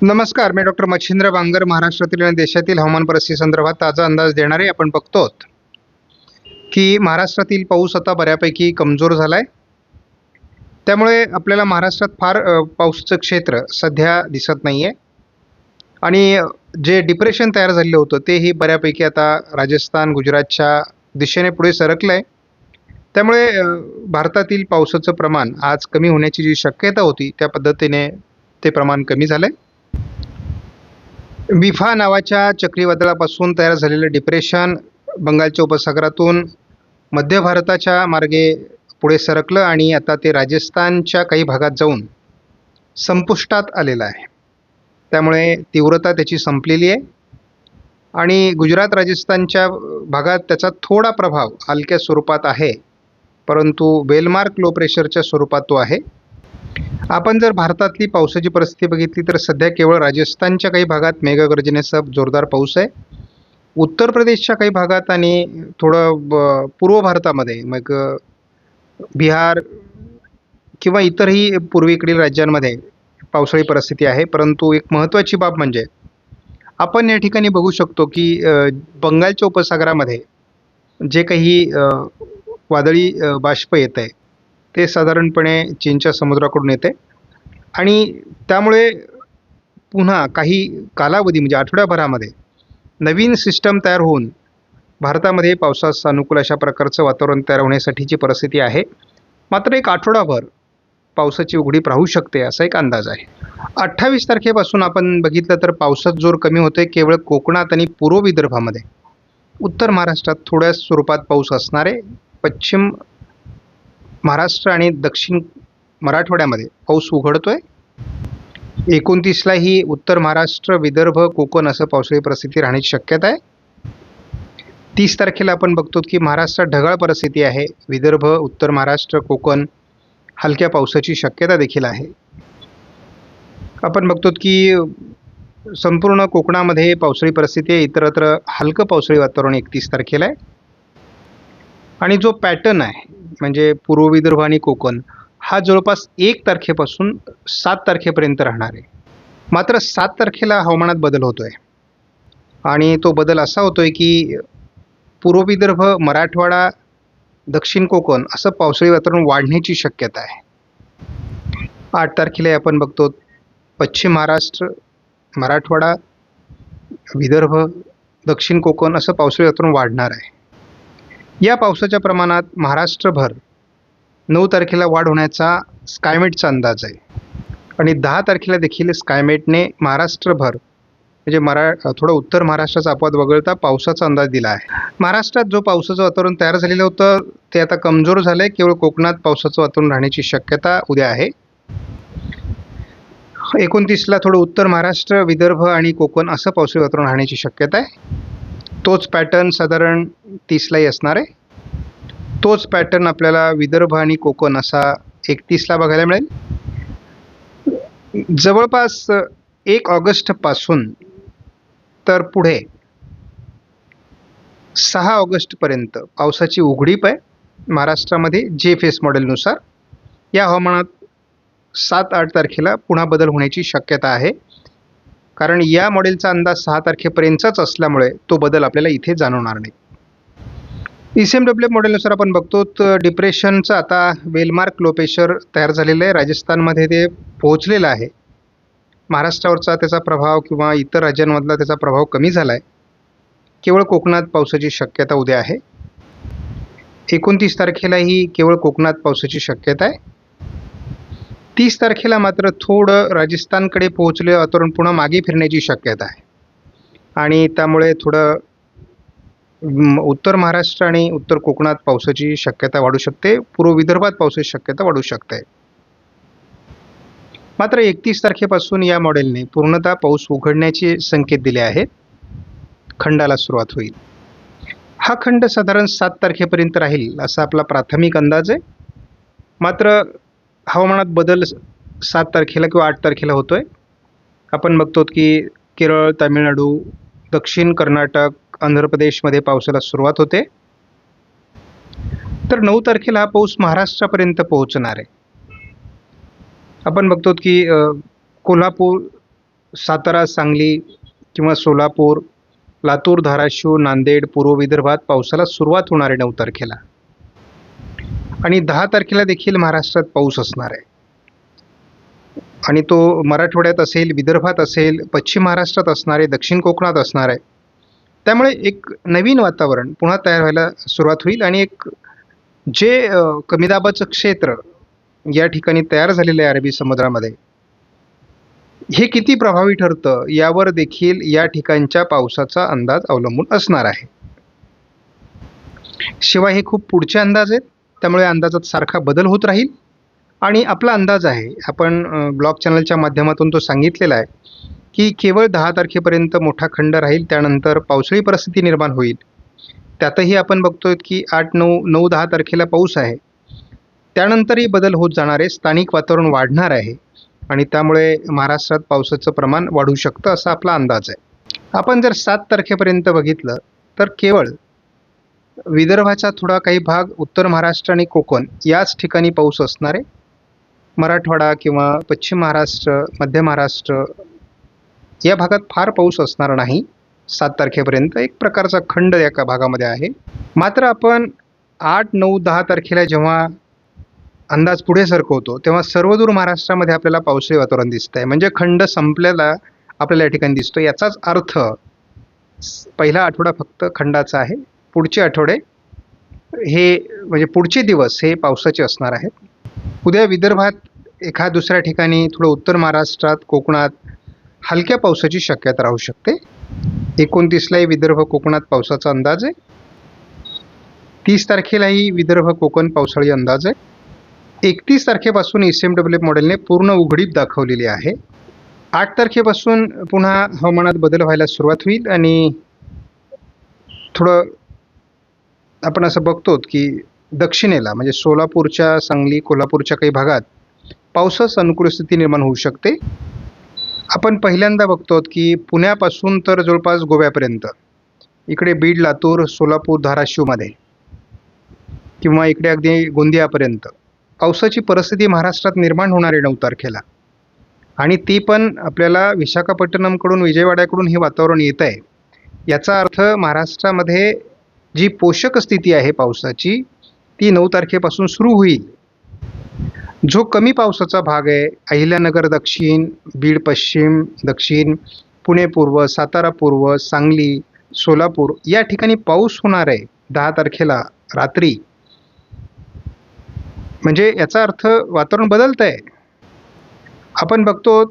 नमस्कार मी डॉक्टर मच्छिंद्र बांगर महाराष्ट्रातील आणि देशातील हवामान परिस्थिती संदर्भात ताजा अंदाज देणारे आपण बघतो आहोत की महाराष्ट्रातील पाऊस आता बऱ्यापैकी कमजोर झाला आहे त्यामुळे आपल्याला महाराष्ट्रात फार पाऊसचं पावसाचं क्षेत्र सध्या दिसत नाही आहे आणि जे डिप्रेशन तयार झालेलं होतं तेही बऱ्यापैकी आता राजस्थान गुजरातच्या दिशेने पुढे सरकलं आहे त्यामुळे भारतातील पावसाचं प्रमाण आज कमी होण्याची जी शक्यता होती त्या पद्धतीने ते प्रमाण कमी झालं आहे बिफा नावाच्या चक्रीवादळापासून तयार झालेलं डिप्रेशन बंगालच्या उपसागरातून मध्य भारताच्या मार्गे पुढे सरकलं आणि आता ते राजस्थानच्या काही भागात जाऊन संपुष्टात आलेलं आहे. त्यामुळे तीव्रता त्याची संपलेली आहे. आणि गुजरात राजस्थानच्या भागात त्याचा थोडा प्रभाव हलक्या स्वरूपात आहे. परंतु वेलमार्क लो प्रेशरच्या स्वरूपात तो आहे. आपण जर भारतातली पावसाची परिस्थिती बघितली तर सध्या केवळ राजस्थानच्या काही भागात मेघगर्जनेसह जोरदार पाऊस आहे. उत्तर प्रदेशच्या काही भागात आणि थोडं ब- पूर्व भारतामध्ये मग बिहार किंवा इतरही पूर्वेकडील राज्यांमध्ये पावसाळी परिस्थिती आहे. परंतु एक महत्त्वाची बाब म्हणजे आपण या ठिकाणी बघू शकतो की बंगालच्या उपसागरामध्ये जे काही वादळी बाष्प येत आहे ते साधारणपणे चीनच्या समुद्राकडून येते. आणि त्यामुळे पुन्हा काही कालावधी म्हणजे आठवड्याभरामध्ये नवीन सिस्टम तयार होऊन भारतामध्ये पावसास अनुकूल अशा प्रकारचं वातावरण तयार होण्यासाठीची परिस्थिती आहे. मात्र एक आठवडाभर पावसाची उघडीप राहू शकते असा एक अंदाज आहे. अठ्ठावीस तारखेपासून आपण बघितलं तर पावसात जोर कमी होते केवळ कोकणात आणि पूर्व विदर्भामध्ये. उत्तर महाराष्ट्रात थोड्या स्वरूपात पाऊस असणारे पश्चिम महाराष्ट्र आणि दक्षिण मराठवाड्यामध्ये पाऊस उघडतोय. एकोणतीसलाही उत्तर महाराष्ट्र विदर्भ कोकण असं पावसाळी परिस्थिती राहण्याची शक्यता आहे. तीस तारखेला आपण बघतो की महाराष्ट्रात ढगाळ परिस्थिती आहे. विदर्भ उत्तर महाराष्ट्र कोकण हलक्या पावसाची शक्यता देखील आहे. आपण बघतो की संपूर्ण कोकणामध्ये पावसाळी परिस्थिती आहे. इतरत्र हलकं पावसाळी वातावरण एकतीस तारखेला आहे. आणि जो पॅटर्न आहे म्हणजे पूर्व विदर्भ आणि कोकण हा जवळपास एक तारखेपासून सात तारखेपर्यंत राहणार आहे. मात्र सात तारखेला हवामानात बदल होतो आहे आणि तो बदल असा होतो आहे की पूर्व विदर्भ मराठवाडा दक्षिण कोकण असं पावसाळी वातावरण वाढण्याची शक्यता आहे. आठ तारखेला आपण बघतो पश्चिम महाराष्ट्र मराठवाडा विदर्भ दक्षिण कोकण असं पावसाळी वातावरण वाढणार आहे. या पावसाच्या प्रमाणात महाराष्ट्रभर नऊ तारखेला वाढ होण्याचा स्कायमेटचा अंदाज आहे. आणि दहा तारखेला देखील स्कायमेटने महाराष्ट्रभर म्हणजे मरा थोडं उत्तर महाराष्ट्राचा अपवाद वगळता पावसाचा अंदाज दिला आहे. महाराष्ट्रात जो पावसाचं वातावरण तयार झालेलं होतं ते आता कमजोर झालं आहे केवळ कोकणात पावसाचं वातावरण राहण्याची शक्यता उद्या आहे. एकोणतीसला थोडं उत्तर महाराष्ट्र विदर्भ आणि कोकण असं पावसाळी वातावरण राहण्याची शक्यता आहे. तोच पॅटर्न साधारण तीसलाही असणार आहे. तोच पॅटर्न आपल्याला विदर्भ आणि कोकण असा एकतीसला बघायला मिळेल. जवळपास एक ऑगस्टपासून तर पुढे सहा ऑगस्टपर्यंत पावसाची उघडीप आहे महाराष्ट्रामध्ये जे फेस मॉडेलनुसार. या हवामानात सात आठ तारखेला पुन्हा बदल होण्याची शक्यता आहे. कारण या मॉडेलचा अंदाज सहा तारखेपर्यंतचाच असल्यामुळे तो बदल आपल्याला इथे जाणवणार नाही. ई सी एम डब्ल्यू मॉडेलनुसार आपण बघतो तर डिप्रेशनचं आता वेलमार्क लोपेशर तयार झालेलं आहे. राजस्थानमध्ये ते पोहोचलेलं आहे. महाराष्ट्रावरचा त्याचा प्रभाव किंवा इतर राज्यांमधला त्याचा प्रभाव कमी झाला आहे केवळ कोकणात पावसाची शक्यता उद्या आहे. एकोणतीस तारखेलाही केवळ कोकणात पावसाची शक्यता आहे. तीस तारखेला मात्र थोडं राजस्थानकडे पोहोचले वातावरण पुन्हा मागे फिरण्याची शक्यता आहे. आणि त्यामुळे थोडं उत्तर महाराष्ट्र आणि उत्तर कोकणात पावसाची शक्यता वाढू शकते. पूर्व विदर्भात पावसाची शक्यता वाढू शकते. मात्र एकतीस तारखेपासून या मॉडेलने पूर्णतः पाऊस उघडण्याचे संकेत दिले आहेत. खंडाला सुरुवात होईल. हा खंड साधारण सात तारखेपर्यंत राहील असा आपला प्राथमिक अंदाज आहे. मात्र हवामानात बदल सात तारखेला किंवा आठ तारखेला होतो आहे आपण बघतो की केरळ तामिळनाडू दक्षिण कर्नाटक आंध्र प्रदेशमध्ये पावसाला सुरुवात होते. तर नऊ तारखेला हा पाऊस महाराष्ट्रापर्यंत पोहोचणार आहे. आपण बघतो की कोल्हापूर सातारा सांगली किंवा सोलापूर लातूर धाराशिव नांदेड पूर्व विदर्भात पावसाला सुरुवात होणार आहे नऊ तारखेला. आणि दहा तारखेला देखील महाराष्ट्रात पाऊस असणार आहे. आणि तो मराठवाड्यात असेल विदर्भात असेल पश्चिम महाराष्ट्रात असणार आहे दक्षिण कोकणात असणार आहे. त्यामुळे एक नवीन वातावरण पुन्हा तयार व्हायला सुरुवात होईल आणि एक जे कमीदाबाचं कमी दाबाचं क्षेत्र या ठिकाणी तयार झालेलं आहे अरबी समुद्रामध्ये हे किती प्रभावी ठरतं यावर देखील या ठिकाणच्या पावसाचा अंदाज अवलंबून असणार आहे. शिवाय हे खूप पुढचे अंदाज आहेत. त्यामुळे अंदाजात सारखा बदल होत राहील. आणि आपला अंदाज आहे आपण ब्लॉग चॅनलच्या माध्यमातून तो सांगितलेला आहे की केवळ दहा तारखेपर्यंत मोठा खंड राहील त्यानंतर पावसाळी परिस्थिती निर्माण होईल. त्यातही आपण बघतोय की आठ नऊ नऊ दहा तारखेला पाऊस आहे. त्यानंतरही बदल होत जाणारे स्थानिक वातावरण वाढणार आहे. आणि त्यामुळे महाराष्ट्रात पावसाचं प्रमाण वाढू शकतं असा आपला अंदाज आहे. आपण जर सात तारखेपर्यंत बघितलं तर केवळ विदर्भाचा थोडा काही भाग उत्तर महाराष्ट्र आणि कोकण याच ठिकाणी पाऊस असणार. आहे मराठवाडा किंवा पश्चिम महाराष्ट्र मध्य महाराष्ट्र या भागात फार पाऊस असणार नाही. सात तारखेपर्यंत एक प्रकारचा खंड या का भागामध्ये आहे. मात्र आपण आठ नऊ दहा तारखेला जेव्हा अंदाज पुढे सरकवतो तेव्हा सर्वदूर महाराष्ट्रामध्ये आपल्याला पावसाळी वातावरण दिसत आहे म्हणजे खंड संपलेला आपल्याला या ठिकाणी दिसतो याचाच अर्थ पहिला आठवडा फक्त खंडाचा आहे. पुढचे आठवडे हे म्हणजे पुढचे दिवस हे पावसाचे असणार आहेत. उद्या विदर्भात एखाद दुसऱ्या ठिकाणी थोडं उत्तर महाराष्ट्रात कोकणात हलक्या पावसाची शक्यता राहू शकते. एकोणतीसलाही विदर्भ कोकणात पावसाचा अंदाज आहे. तीस तारखेलाही विदर्भ कोकण पावसाळी अंदाज आहे. एकतीस तारखेपासून एस एम डब्ल्यू मॉडेलने पूर्ण उघडीप दाखवलेली आहे. आठ तारखेपासून पुन्हा हवामानात बदल व्हायला सुरुवात होईल आणि थोडं आपण असं बघतो की दक्षिणेला म्हणजे सोलापूरच्या सांगली कोल्हापूरच्या काही भागात पावसास अनुकूल स्थिती निर्माण होऊ शकते. आपण पहिल्यांदा बघतो की पुण्यापासून तर जवळपास गोव्यापर्यंत इकडे बीड लातूर सोलापूर धाराशिवमध्ये किंवा इकडे अगदी गोंदियापर्यंत पावसाची परिस्थिती महाराष्ट्रात निर्माण होणार आहे नऊ तारखेला. आणि ती पण आपल्याला विशाखापट्टणमकडून विजयवाड्याकडून हे वातावरण येत आहे याचा अर्थ महाराष्ट्रामध्ये जी पोषक स्थिती आहे पावसाची ती नऊ तारखेपासून सुरू होईल. जो कमी पावसाचा भाग आहे अहिल्यानगर दक्षिण बीड पश्चिम दक्षिण पुणे पूर्व सातारा पूर्व सांगली सोलापूर या ठिकाणी पाऊस होणार आहे दहा तारखेला रात्री. म्हणजे याचा अर्थ वातावरण बदलत आहे. आपण बघतो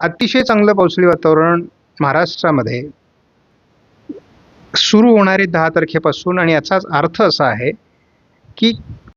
अतिशय चांगलं पावसाळी वातावरण महाराष्ट्रामध्ये सुरू होणारे दहा तारखेपासून आणि याचाच अर्थ असा आहे की